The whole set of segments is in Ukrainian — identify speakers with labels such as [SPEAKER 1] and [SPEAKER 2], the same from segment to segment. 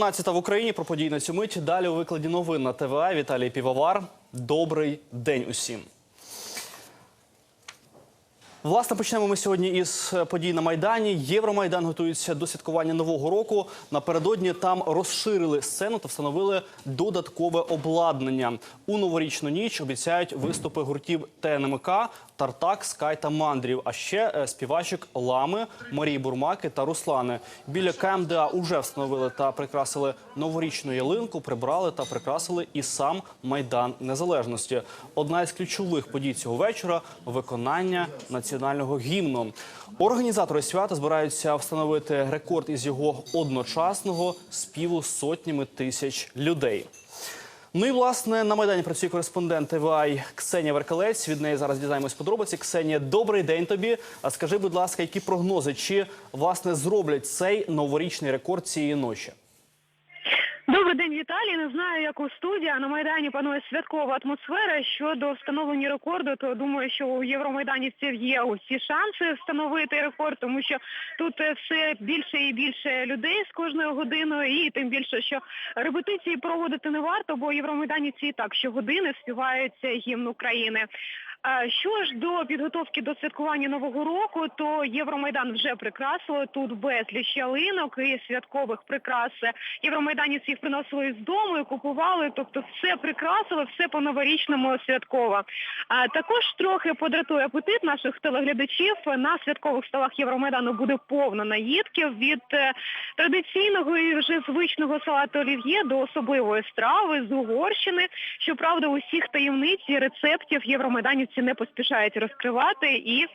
[SPEAKER 1] 12 в Україні про події на цю мить. Далі у викладі новин на ТВА Віталій Півовар. Добрий день усім. Власне, почнемо ми сьогодні із е, подій на Майдані. Євромайдан готується до святкування нового року. Напередодні там розширили сцену та встановили додаткове обладнання. У новорічну ніч обіцяють виступи гуртів ТНМК, Тартак, Скай та Мандрів. А ще е, співачок Лами, Марії Бурмаки та Руслани. Біля КМДА уже встановили та прикрасили новорічну ялинку, прибрали та прикрасили і сам майдан незалежності. Одна із ключових подій цього вечора виконання національного гімну. Організатори свята збираються встановити рекорд із його одночасного співу сотнями тисяч людей. Ну і власне на майдані працює кореспондент ТВА Ксенія Веркалець. Від неї зараз дізнаємось подробиці. Ксенія, добрий день тобі. А скажи, будь ласка, які прогнози? Чи власне зроблять цей новорічний рекорд цієї ночі?
[SPEAKER 2] Добрий день, Віталій. Не знаю, як у студії, а на Майдані панує святкова атмосфера. Щодо встановлення рекорду, то думаю, що у євромайданівців є усі шанси встановити рекорд, тому що тут е, все більше і більше людей з кожною годиною, і тим більше, що репетиції проводити не варто, бо євромайданівці і так щогодини співають гімн України. Що ж до підготовки до святкування нового року, то Євромайдан вже прикрасили тут безліч ялинок і святкових прикрас. Євромайданівці їх приносили з дому і купували, тобто все прикрасили, все по новорічному святково. Також трохи подратує апетит наших телеглядачів. На святкових столах Євромайдану буде повно наїдків від е, традиційного і вже звичного салату олів'є до особливої страви з Угорщини. Щоправда, усіх таємниць і рецептів євромайданівці не поспішають розкривати і.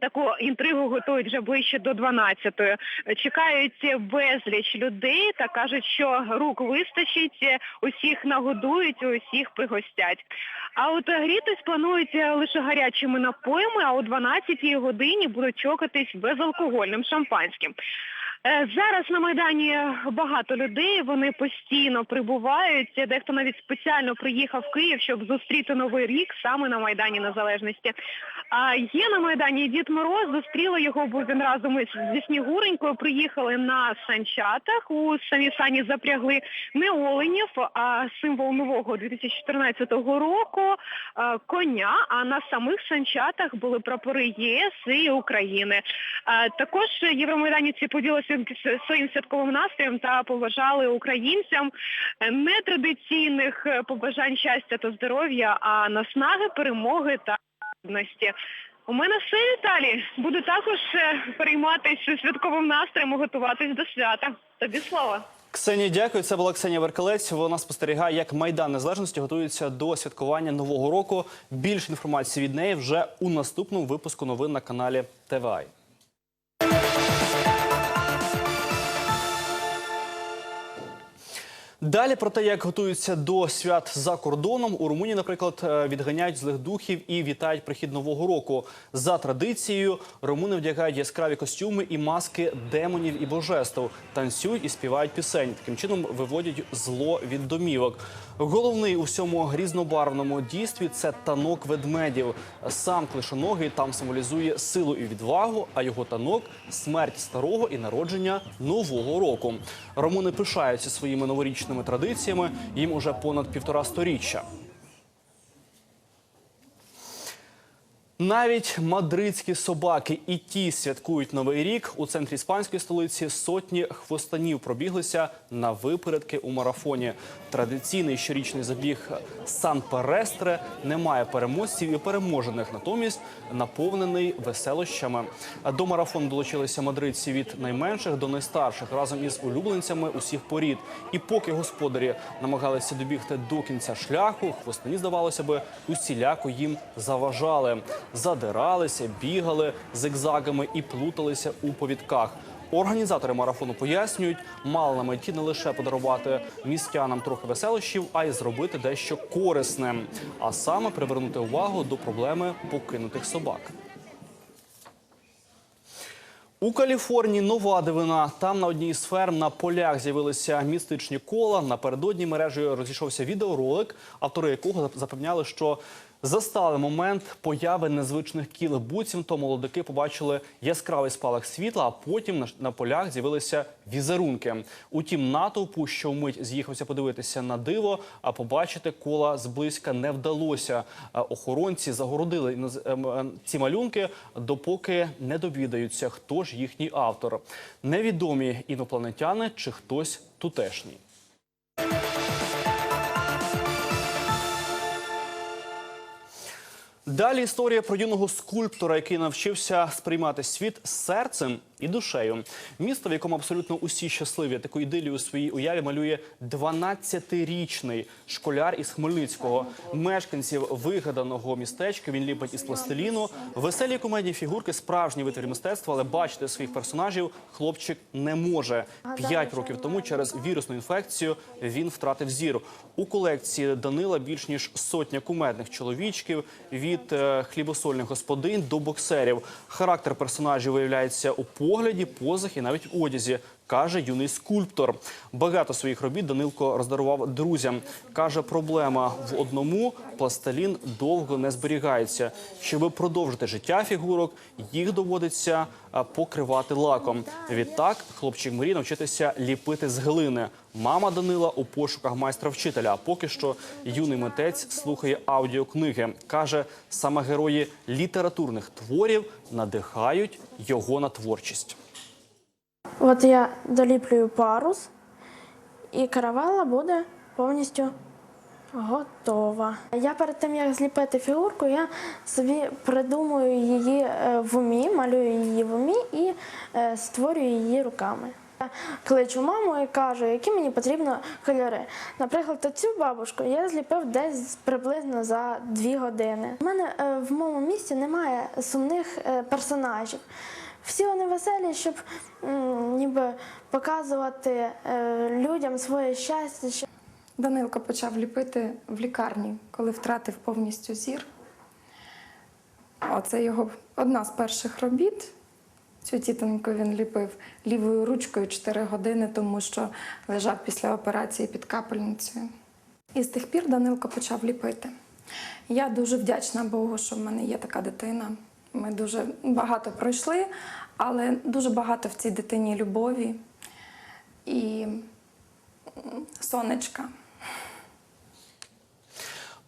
[SPEAKER 2] Таку інтригу готують вже ближче до 12-ї. Чекають безліч людей та кажуть, що рук вистачить, усіх нагодують, усіх пригостять. А от грітись планують лише гарячими напоями, а о 12-й годині будуть чокатись безалкогольним шампанським. Е, Зараз на Майдані багато людей, вони постійно прибувають. Дехто навіть спеціально приїхав в Київ, щоб зустріти Новий рік саме на Майдані Незалежності. А є на Майдані Дід Мороз, зустріли його, бо він разом із зі Снігуренькою приїхали на санчатах, у самі сані запрягли не оленів, а символ нового 2014 року коня, а на самих санчатах були прапори ЄС і України. Також євромайданівці поділилися своїм святковим настроєм та побажали українцям е, нетрадиційних е, побажань щастя та здоров'я, а наснаги, перемоги та гідності. У мене все, Віталій. Буду також е, перейматися святковим настроєм і готуватись до свята. Тобі слово.
[SPEAKER 1] Ксенія, дякую. Це була Ксенія Веркалець. Вона спостерігає, як Майдан Незалежності готується до святкування нового року. Більше інформації від неї вже у наступному випуску новин на каналі ТВА. Далі про те, як готуються до свят за кордоном. У Румунії, наприклад, е, відганяють злих духів і вітають прихід нового року. За традицією, румуни вдягають яскраві костюми і маски демонів і божеств, танцюють і співають пісень. Таким чином виводять зло від домівок. Головний у всьому грізнобарвному дійстві це танок ведмедів. Сам клишоногий там символізує силу і відвагу, а його танок смерть старого і народження нового року. Ромуни пишаються своїми новорічними традиціями. Їм уже понад півтора сторіччя. Навіть мадридські собаки і ті святкують новий рік. У центрі іспанської столиці сотні хвостанів пробіглися на випередки у марафоні. Традиційний щорічний забіг Сан Перестре не має переможців і переможених, натомість наповнений веселощами. До марафону долучилися мадридці від найменших до найстарших разом із улюбленцями усіх порід. І поки господарі намагалися добігти до кінця шляху, хвостані, здавалося би, усіляко їм заважали задиралися, бігали зигзагами і плуталися у повідках. Організатори марафону пояснюють, мали на меті не лише подарувати містянам трохи веселощів, а й зробити дещо корисне, а саме привернути увагу до проблеми покинутих собак. У Каліфорнії нова дивина. Там на одній з ферм на полях з'явилися містичні кола. Напередодні мережею розійшовся відеоролик, автори якого запевняли, що Застали момент появи незвичних кіл. Буцімто молодики побачили яскравий спалах світла, а потім на, полях з'явилися візерунки. Утім, натовпу, що вмить з'їхався подивитися на диво, а побачити кола зблизька не вдалося. Охоронці загородили ем, ем, ці малюнки, допоки не довідаються, хто ж їхній автор. Невідомі інопланетяни чи хтось тутешній. Далі історія про юного скульптора, який навчився сприймати світ серцем і душею. Місто, в якому абсолютно усі щасливі, таку ідилію у своїй уяві малює 12-річний школяр із Хмельницького. Мешканців вигаданого містечка він ліпить із пластиліну. Веселі комедії фігурки справжній витвір мистецтва, але бачити своїх персонажів хлопчик не може. П'ять років тому через вірусну інфекцію він втратив зір. У колекції Данила більш ніж сотня кумедних чоловічків від е, хлібосольних господинь до боксерів. Характер персонажів виявляється у погляді, позах і навіть одязі. Каже юний скульптор. Багато своїх робіт Данилко роздарував друзям. Каже, проблема в одному пластилін довго не зберігається. Щоб продовжити життя фігурок, їх доводиться покривати лаком. Відтак хлопчик мріє навчитися ліпити з глини. Мама Данила у пошуках майстра-вчителя. А поки що юний митець слухає аудіокниги. Каже, саме герої літературних творів надихають його на творчість.
[SPEAKER 3] От я доліплюю парус, і каравела буде повністю готова. Я перед тим, як зліпити фігурку, я собі придумую її е, в умі, малюю її в умі і е, створюю її руками. Я кличу маму і кажу, які мені потрібні кольори. Наприклад, цю бабушку я зліпив десь приблизно за дві години. У мене е, в моєму місті немає сумних персонажів. Всі вони веселі, щоб ніби показувати е, людям своє щастя. що-
[SPEAKER 4] Данилко почав ліпити в лікарні, коли втратив повністю зір. Оце його одна з перших робіт. Цю тітоньку він ліпив лівою ручкою 4 години, тому що лежав після операції під капельницею. І з тих пір Данилко почав ліпити. Я дуже вдячна Богу, що в мене є така дитина. Ми дуже багато пройшли, але дуже багато в цій дитині любові і сонечка.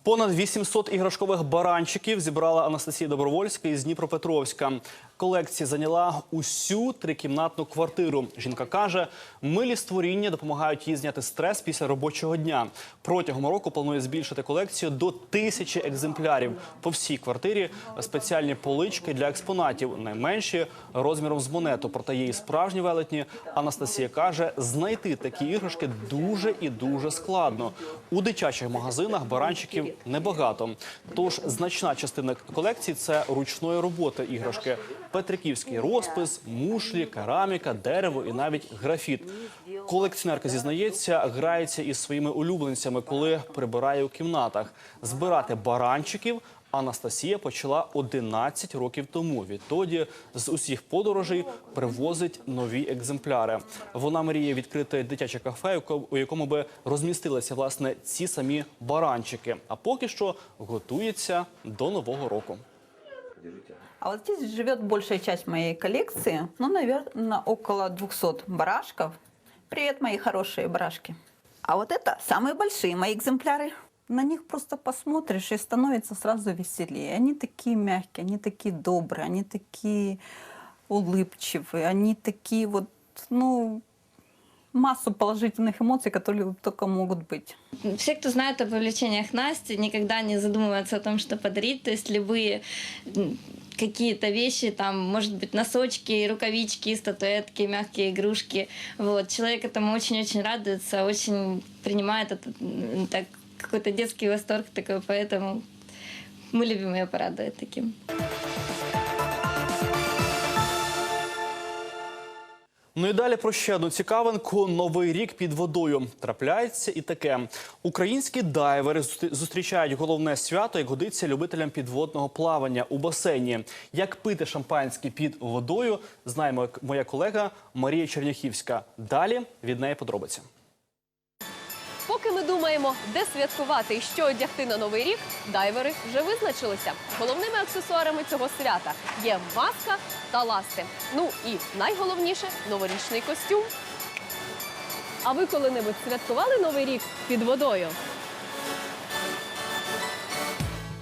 [SPEAKER 1] Понад 800 іграшкових баранчиків зібрала Анастасія Добровольська із Дніпропетровська. Колекція зайняла усю трикімнатну квартиру. Жінка каже, милі створіння допомагають їй зняти стрес після робочого дня. Протягом року планує збільшити колекцію до тисячі екземплярів. По всій квартирі спеціальні полички для експонатів, найменші розміром з монету. Проте і справжні велетні. Анастасія каже, знайти такі іграшки дуже і дуже складно. У дитячих магазинах баранчиків небагато. Тож значна частина колекції це ручної роботи іграшки. Петриківський розпис, мушлі, кераміка, дерево і навіть графіт. Колекціонерка зізнається, грається із своїми улюбленцями, коли прибирає у кімнатах. Збирати баранчиків Анастасія почала 11 років тому. Відтоді з усіх подорожей привозить нові екземпляри. Вона мріє відкрити дитяче кафе, у якому би розмістилися власне ці самі баранчики. А поки що готується до нового року.
[SPEAKER 5] А вот здесь живет большая часть моей коллекции, ну, наверное, около 200 барашков. Привет, мои хорошие барашки. А вот это самые большие мои экземпляры. На них просто посмотришь и становится сразу веселее. Они такие мягкие, они такие добрые, они такие улыбчивые, они такие вот, ну, массу положительных эмоций, которые только могут быть.
[SPEAKER 6] Все, кто знает об увлечениях Насти, никогда не задумываются о том, что подарить. То есть любые какие-то вещи, там, может быть, носочки, рукавички, статуэтки, мягкие игрушки. Вот. Человек этому очень-очень радуется, очень принимает это м, так, какой-то детский восторг такой, поэтому мы любим ее порадовать таким.
[SPEAKER 1] Ну і далі про ще одну цікавинку. Новий рік під водою трапляється і таке. Українські дайвери зустрі- зустрічають головне свято, як годиться любителям підводного плавання у басейні. Як пити шампанське під водою, знає моя колега Марія Черняхівська. Далі від неї подробиці.
[SPEAKER 7] Думаємо, де святкувати і що одягти на новий рік, дайвери вже визначилися. Головними аксесуарами цього свята є маска та ласти. Ну і найголовніше новорічний костюм. А ви коли-небудь святкували новий рік під водою?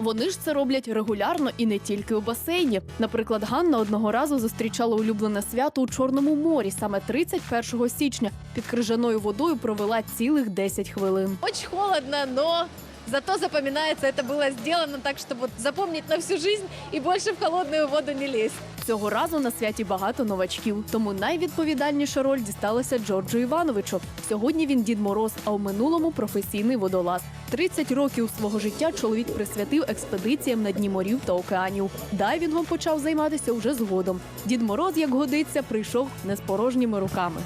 [SPEAKER 7] Вони ж це роблять регулярно і не тільки у басейні. Наприклад, Ганна одного разу зустрічала улюблене свято у Чорному морі саме 31 січня. Під крижаною водою провела цілих 10 хвилин.
[SPEAKER 8] Очень холодно, но зато запоминается, это было сделано так, чтобы вот запомнить на всю жизнь и больше в холодную воду не лезть.
[SPEAKER 7] Цього разу на святі багато новачків, тому найвідповідальніша роль дісталася Джорджу Івановичу. Сьогодні він Дід Мороз, а у минулому професійний водолаз. 30 років свого життя чоловік присвятив експедиціям на дні морів та океанів. Дайвінгом почав займатися уже згодом. Дід Мороз, як годиться, прийшов не з порожніми руками.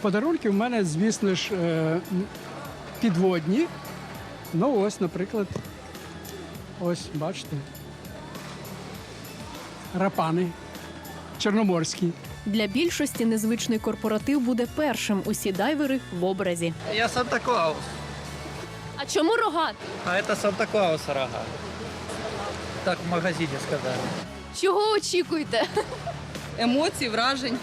[SPEAKER 9] Подарунки в мене, звісно ж, е, підводні. Ну, ось, наприклад, ось, бачите. Рапани чорноморські.
[SPEAKER 7] Для більшості незвичний корпоратив буде першим. Усі дайвери в образі.
[SPEAKER 10] Я Санта-Клаус.
[SPEAKER 7] А чому рогат?
[SPEAKER 10] А это Санта-Клаус рога. Так в магазине сказали.
[SPEAKER 8] Чого очікуєте?
[SPEAKER 11] Емоцій, вражень.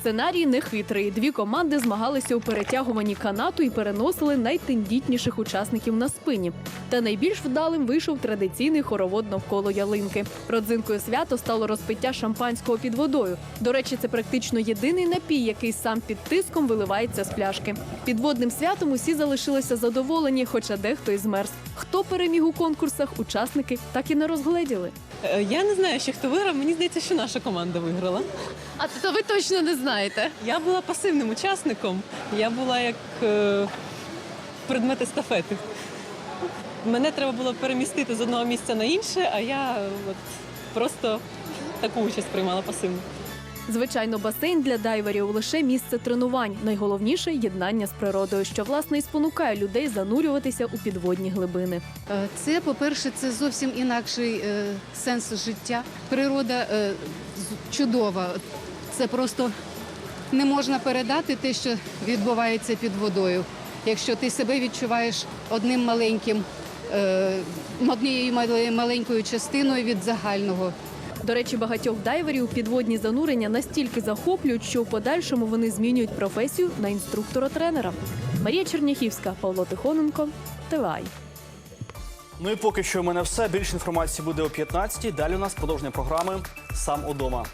[SPEAKER 7] Сценарій нехитрий. Дві команди змагалися у перетягуванні канату і переносили найтендітніших учасників на спині. Та найбільш вдалим вийшов традиційний хоровод навколо ялинки. Родзинкою свято стало розпиття шампанського під водою. До речі, це практично єдиний напій, який сам під тиском виливається з пляшки. Підводним святом усі залишилися задоволені, хоча дехто і змерз. Хто переміг у конкурсах, учасники так і не розгледіли.
[SPEAKER 11] Е, Я не знаю, що хто виграв. Мені здається, що наша команда виграла.
[SPEAKER 8] А то ви точно не знаєте.
[SPEAKER 11] Я була пасивним учасником. Я була як е, предмет естафети. Мене треба було перемістити з одного місця на інше, а я от, просто таку участь приймала пасивно.
[SPEAKER 7] Звичайно, басейн для дайверів лише місце тренувань. Найголовніше єднання з природою, що власне і спонукає людей занурюватися у підводні глибини.
[SPEAKER 12] Е, Це, по-перше, це зовсім інакший е, сенс життя. Природа е, чудова. Це просто не можна передати те, що відбувається під водою. Якщо ти себе відчуваєш одним маленьким, однією мале- маленькою частиною від загального.
[SPEAKER 7] До речі, багатьох дайверів підводні занурення настільки захоплюють, що в подальшому вони змінюють професію на інструктора-тренера. Марія Черняхівська, Павло Тихоненко, ТВАЙ.
[SPEAKER 1] Ну і поки що у мене все. Більше інформації буде о 15-й. Далі у нас продовження програми Сам удома.